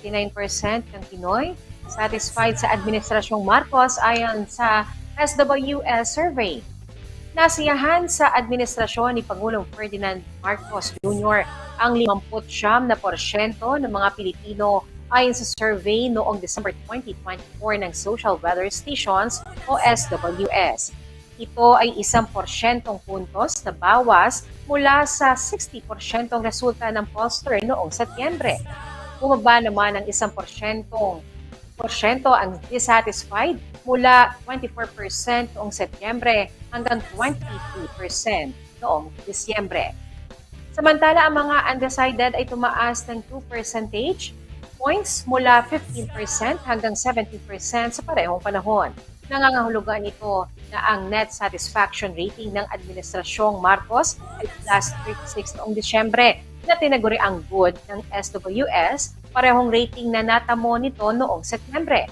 59% ng Pinoy satisfied sa Administrasyong Marcos ayon sa SWS survey. Nasiyahan sa administrasyon ni Pangulong Ferdinand Marcos Jr. ang 59 na porsyento ng mga Pilipino ayon sa survey noong December 2024 ng Social Weather Stations o SWS. Ito ay isang porsyentong puntos na bawas mula sa 60 porsyentong resulta ng pollster noong Setyembre. Bumaba naman ng isang porsyentong porsyento ang dissatisfied mula 24% noong Setyembre hanggang 22% noong Disyembre. Samantala, ang mga undecided ay tumaas ng 2 percentage points mula 15% hanggang 17% sa parehong panahon. Nangangahulugan ito na ang net satisfaction rating ng Administrasyong Marcos ay plus 36 noong Disyembre na tinaguri ang good ng SWS, parehong rating na natamo nito noong Setyembre.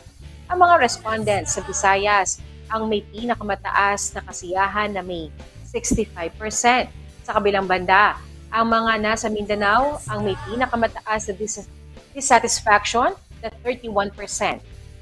Ang mga respondents sa Visayas ang may pinakamataas na kasiyahan na may 65%. Sa kabilang banda, ang mga nasa Mindanao ang may pinakamataas na dis- dissatisfaction na 31%.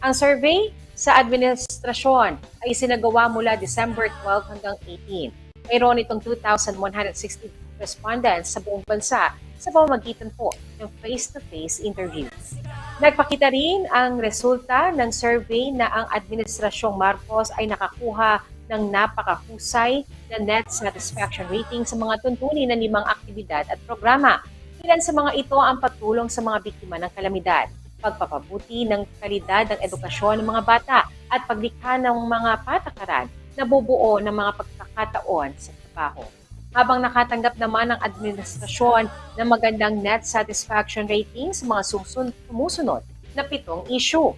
Ang survey sa administrasyon ay sinagawa mula December 12 hanggang 18. Mayroon itong 2,160 respondents sa buong bansa sa pamamagitan po ng face-to-face interviews. Nagpakita rin ang resulta ng survey na ang Administrasyong Marcos ay nakakuha ng napakahusay na net satisfaction rating sa mga tuntunin ng limang aktibidad at programa. Ilan sa mga ito ang pagtulong sa mga biktima ng kalamidad, pagpapabuti ng kalidad ng edukasyon ng mga bata at paglikha ng mga patakaran na bubuo ng mga pagkakataon sa trabaho. Habang nakatanggap naman ang administrasyon ng magandang net satisfaction rating sa mga sumusunod na pitong issue.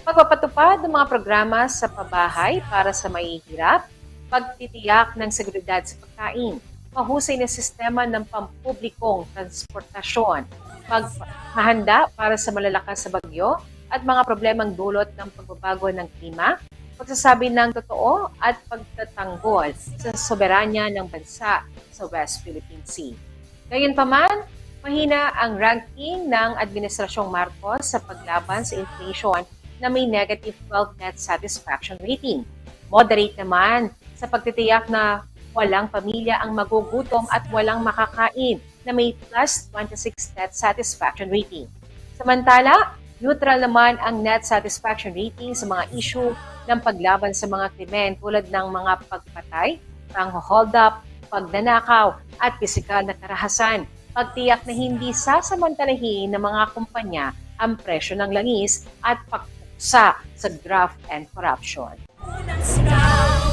Pagpapatupad ng mga programa sa pabahay para sa mahihirap, pagtitiyak ng seguridad sa pagkain, mahusay na sistema ng pampublikong transportasyon, paghahanda para sa malalakas sa bagyo at mga problemang dulot ng pagbabago ng klima, pagsasabi ng totoo at pagtatanggol sa soberanya ng bansa sa West Philippine Sea. Gayunpaman, mahina ang ranking ng Administrasyong Marcos sa paglaban sa inflation na may negative 12 net satisfaction rating. Moderate naman sa pagtitiyak na walang pamilya ang magugutom at walang makakain na may plus 26 net satisfaction rating. Samantala, neutral naman ang net satisfaction rating sa mga issue ng paglaban sa mga krimen tulad ng mga pagpatay, pang-hold up, pagnanakaw at pisikal na karahasan. Pagtiyak na hindi sasamantalahin ng mga kumpanya ang presyo ng langis at pagpuksa sa graft and corruption.